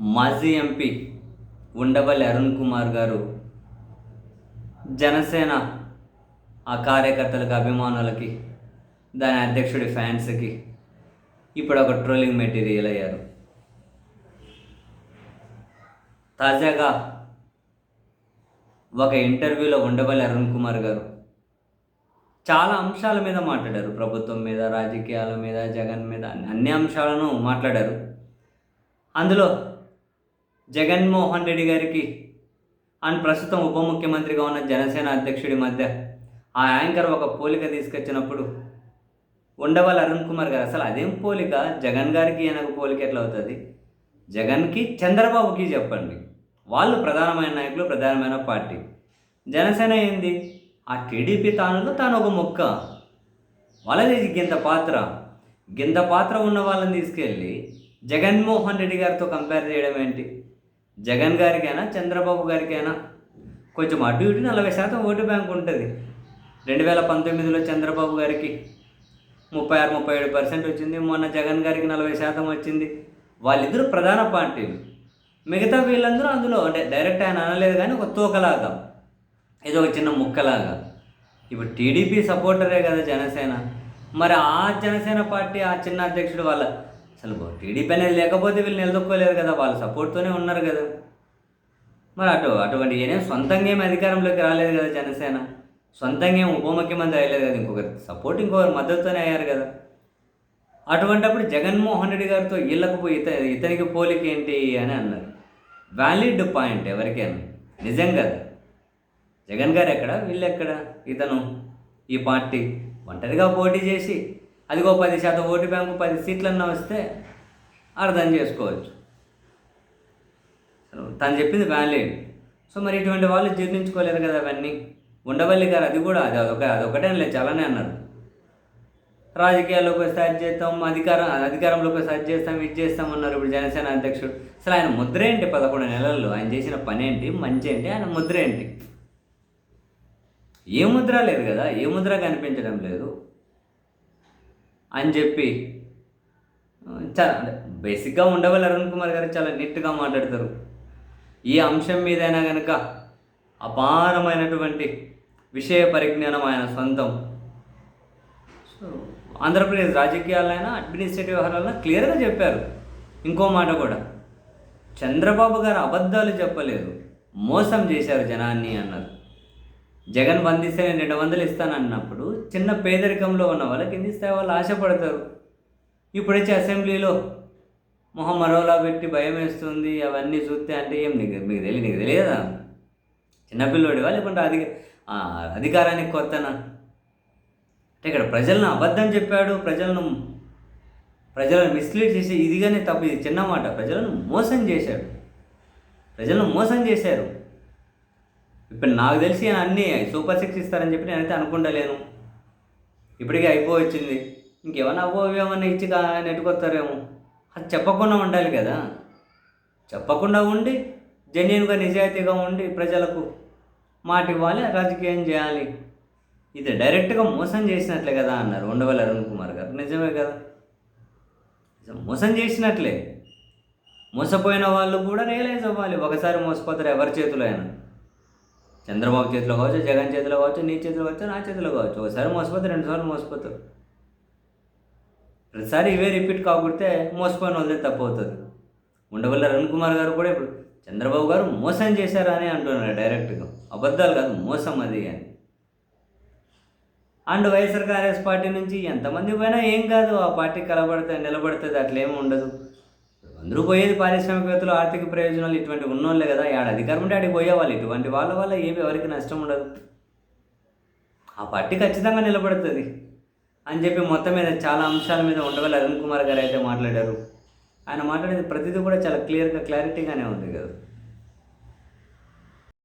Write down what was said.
మాజీ ఎంపీ ఉండవల్లి అరుణ్ కుమార్ గారు జనసేన ఆ కార్యకర్తలకు అభిమానులకి దాని అధ్యక్షుడి ఫ్యాన్స్కి ఇప్పుడు ఒక ట్రోలింగ్ మెటీరియల్ అయ్యారు. తాజాగా ఒక ఇంటర్వ్యూలో ఉండవల్లి అరుణ్ కుమార్ గారు చాలా అంశాల మీద మాట్లాడారు. ప్రభుత్వం మీద రాజకీయాల మీద జగన్ మీద అన్ని- అన్ని అంశాలను మాట్లాడారు. అందులో జగన్మోహన్ రెడ్డి గారికి అండ్ ప్రస్తుతం ఉప ముఖ్యమంత్రిగా ఉన్న జనసేన అధ్యక్షుడి మధ్య ఆ యాంకర్ ఒక పోలిక తీసుకొచ్చినప్పుడు ఉండవల్లి అరుణ్ కుమార్ గారు అసలు అదేం పోలిక? జగన్ గారికి ఈయనకు పోలిక ఎట్లా అవుతుంది? జగన్కి చంద్రబాబుకి చెప్పండి. వాళ్ళు ప్రధానమైన నాయకులు ప్రధానమైన పార్టీ. జనసేన ఏంది? ఆ టీడీపీ తానులో తాను ఒక మొక్క. వాళ్ళది గింత పాత్ర. గింత పాత్ర ఉన్న వాళ్ళని తీసుకెళ్ళి జగన్మోహన్ రెడ్డి గారితో కంపేర్ చేయడం ఏంటి? జగన్ గారికైనా చంద్రబాబు గారికైనా కొంచెం అటు ఇటు నలభై శాతం ఓటు బ్యాంక్ ఉంటుంది. రెండు వేల పంతొమ్మిదిలో చంద్రబాబు గారికి ముప్పై ఆరు ముప్పై ఏడు పర్సెంట్ వచ్చింది. మొన్న జగన్ గారికి నలభై శాతం వచ్చింది. వాళ్ళిద్దరు ప్రధాన పార్టీలు. మిగతా వీళ్ళందరూ అందులో అంటే డైరెక్ట్ ఆయన అనలేదు కానీ ఒక తోకలాగా ఏదో ఒక చిన్న ముక్కలాగా. ఇప్పుడు టీడీపీ సపోర్టరే కదా జనసేన. మరి ఆ జనసేన పార్టీ ఆ చిన్న అధ్యక్షుడు వాళ్ళ అసలు టీడీపీ అనేది లేకపోతే వీళ్ళు నిలదొక్కోలేరు కదా వాళ్ళ సపోర్ట్తోనే ఉన్నారు కదా. మరి అటు అటువంటి ఏనేం సొంతంగా ఏం అధికారంలోకి రాలేదు కదా జనసేన. సొంతంగా ఏం ఉప ముఖ్యమంత్రి అయ్యలేదు కదా ఇంకొకరి సపోర్ట్ ఇంకొకరి మద్దతుతోనే అయ్యారు కదా. అటువంటప్పుడు జగన్మోహన్ రెడ్డి గారితో వీళ్ళకు పోయి ఇత ఇతనికి పోలిక ఏంటి అని అన్నారు. వ్యాలిడ్ పాయింట్ ఎవరికైనా నిజం కదా. జగన్ గారు ఎక్కడ వీళ్ళు ఎక్కడ? ఇతను ఈ పార్టీ ఒంటరిగా పోటీ చేసి అదిగో పది శాతం ఓటు బ్యాంకు పది సీట్లన్నా వస్తే అర్థం చేసుకోవచ్చు. తను చెప్పింది వ్యాలిడ్ సో మరి ఇటువంటి వాళ్ళు జీర్ణించుకోలేరు కదా అవన్నీ. ఉండవల్లి గారు అది కూడా అది అదొక అదొకటే లేదు చాలానే అన్నారు. రాజకీయాల్లోకి వస్తే అది చేస్తాం అధికారం అధికారంలోకి వస్తే అది చేస్తాం ఇది చేస్తాం అన్నారు ఇప్పుడు జనసేన అధ్యక్షుడు. అసలు ఆయన ముద్ర ఏంటి పదకొండు నెలల్లో? ఆయన చేసిన పని ఏంటి? మంచి ఏంటి? ఆయన ముద్ర ఏంటి? ఏ ముద్ర లేదు కదా ఏ ముద్ర కనిపించడం లేదు? అని చెప్పి చాలా అంటే బేసిక్గా ఉండవల్లి అరుణ్ కుమార్ గారు చాలా నీట్గా మాట్లాడతారు. ఈ అంశం మీదైనా కనుక అపారమైనటువంటి విషయ పరిజ్ఞానం ఆయన సొంతం. సో ఆంధ్రప్రదేశ్ రాజకీయాలైనా అడ్మినిస్ట్రేటివ్ వ్యవహారాలైనా క్లియర్గా చెప్పారు. ఇంకో మాట కూడా చంద్రబాబు గారు అబద్ధాలు చెప్పలేదు మోసం చేశారు జనాన్ని అన్నారు. జగన్ వందిస్తే నేను రెండు వందలు ఇస్తాను అన్నప్పుడు చిన్న పేదరికంలో ఉన్న వాళ్ళకి ఎన్ని ఇస్తే వాళ్ళు ఆశపడతారు. ఇప్పుడైతే అసెంబ్లీలో మొహం మరోలా పెట్టి భయం వేస్తుంది అవన్నీ చూస్తే అంటే ఏం నీకు మీకు తెలియదు నీకు తెలియదా? చిన్నపిల్లోడివా లేకుంటే అధిక అధికారానికి కొత్తనా? అంటే ఇక్కడ ప్రజలను అబద్ధం చెప్పాడు ప్రజలను ప్రజలను మిస్లీడ్ చేసి ఇదిగానే తప్పు ఇది చిన్న మాట ప్రజలను మోసం చేశాడు. ప్రజలను మోసం చేశారు. ఇప్పుడు నాకు తెలిసి ఆయన అన్నీ సూపర్ సిక్స్ ఇస్తారని చెప్పి నేనైతే అనుకుంటలేను. ఇప్పటికే అయిపోవచ్చింది. ఇంకేమన్నా అవ్వో ఇచ్చి నెట్టుకొస్తారేమో అది చెప్పకుండా ఉండాలి కదా. చెప్పకుండా ఉండి జెన్యున్గా నిజాయితీగా ఉండి ప్రజలకు మాట ఇవ్వాలి రాజకీయం చేయాలి. ఇది డైరెక్ట్గా మోసం చేసినట్లే కదా అన్నారు ఉండవల్లి అరుణ్ కుమార్ గారు. నిజమే కదా. మోసం చేసినట్లే. మోసపోయిన వాళ్ళు కూడా రియలైజ్ అవ్వాలి. ఒకసారి మోసపోతారు ఎవరి చేతిలో అయినా. చంద్రబాబు చేతిలో కావచ్చు జగన్ చేతిలో కావచ్చు నీ చేతిలో కావచ్చు నా చేతిలో కావచ్చు. ఒకసారి మోసపోతే రెండుసార్లు మోసపోతారు. ప్రతిసారి ఇవే రిపీట్ కాకపోతే మోసపోయిన వాళ్ళదే తప్పు అవుతుంది ఉండవల్ల రణ్ కుమార్ గారు కూడా ఇప్పుడు చంద్రబాబు గారు మోసం చేశారా అని అంటున్నారు డైరెక్ట్గా. అబద్ధాలు కాదు మోసం అది అని. అండ్ వైఎస్ఆర్ కాంగ్రెస్ పార్టీ నుంచి ఎంతమంది పోయినా ఏం కాదు ఆ పార్టీ కలబడుతుంది నిలబడుతుంది అట్లా ఉండదు. అందరూ పోయేది పారిశ్రామికవేత్తలు ఆర్థిక ప్రయోజనాలు ఇటువంటి ఉన్నోళ్ళే కదా. ఆడ అధికారం ఉంటే ఆడికి పోయేవాళ్ళు. ఇటువంటి వాళ్ళ వల్ల ఏమి ఎవరికి నష్టం ఉండదు. ఆ పార్టీ ఖచ్చితంగా నిలబడుతుంది అని చెప్పి మొత్తం మీద చాలా అంశాల మీద ఉండవల్లి అరుణ్ కుమార్ గారు అయితే మాట్లాడారు. ఆయన మాట్లాడేది ప్రతిదీ కూడా చాలా క్లియర్గా క్లారిటీగానే ఉంది కదా.